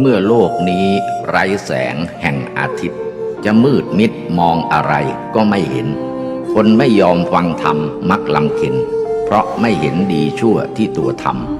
เมื่อโลกนี้ไร้แสงแห่งอาทิตย์ จะมืดมิดมองอะไรก็ไม่เห็น คนไม่ยอมฟังธรรมมักลำเค็นเพราะไม่เห็นดีชั่วที่ตัวทำ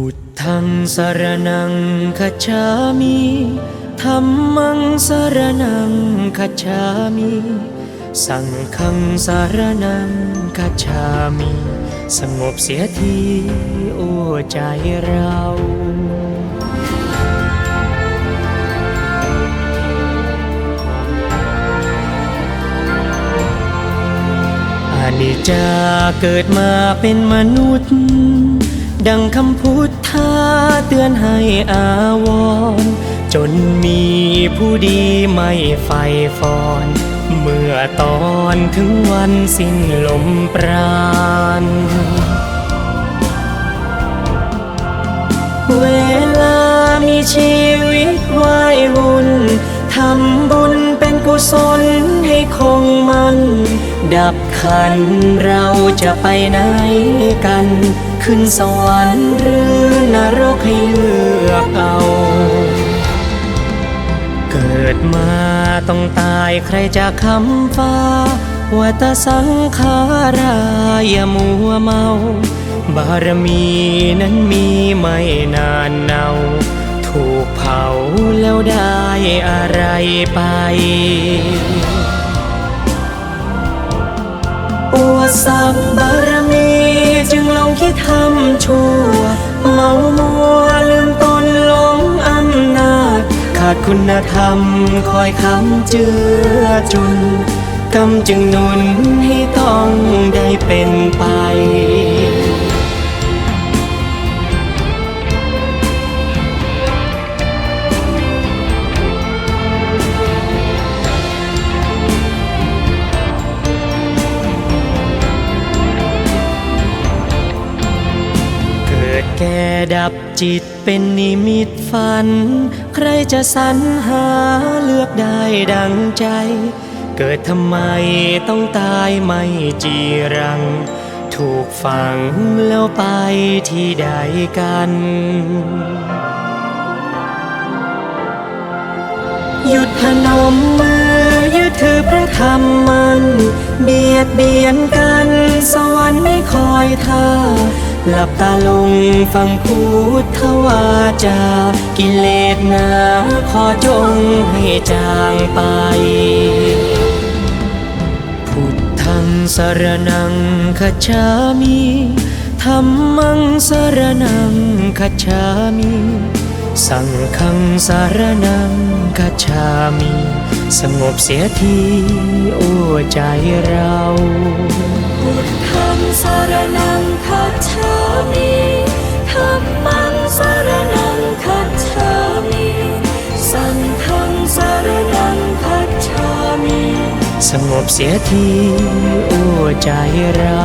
พุทธังสารนังคัจามิธรรมังสารนังคัจามิ สังฆังสารนังคัจามิ สงบเสียทีโอ้ใจเราอานิจจาเกิดมาเป็นมนุษย์ ดังคำพุทธาเตือนให้อาวร จนมีผู้ดีไม่ไฟฟอน เมื่อตอนถึงวันสิ้นลมปราณ เวลามีชีวิตวายวุ่นทำบุญเป็นกุศลให้คงมัน ดับขันเราจะไปไหนกัน ขึ้นสวรรค์หรือนรกให้เลือกเอาเกิดมาต้องตายใครจะคำฟ้าวัตสังขารายามัวเมา บารมีนั้นมีไม่นานเนาถูกเผาแล้วได้อะไรไป คุณธรรมคอยคำเจือจุนกรรมจึงนุนให้ต้องได้เป็นไป แก่ดับจิตเป็นนิมิตฝัน ใครจะสรรหาเลือกได้ดังใจ เกิดทำไมต้องตายไม่จีรัง ถูกฝังแล้วไปที่ใดกันหยุดพนมมือยึดถือพระธรรมมัน เบียดเบียนกัน สวรรค์ไม่คอยท่า หลับตาลงฟังพุทวาจากิเลสนาขอจงให้จางไป พุทธังสารนังคัจามิธรรมังสารนังคัจามิ สังฆังสารนังคัจามิ สงบเสียที โอ้ใจเรา สารนังคัจฉามิธัมมังสารนังคัจฉามิสังฆังสารนังคัจฉามิสงบเสียที โอ้ใจเรา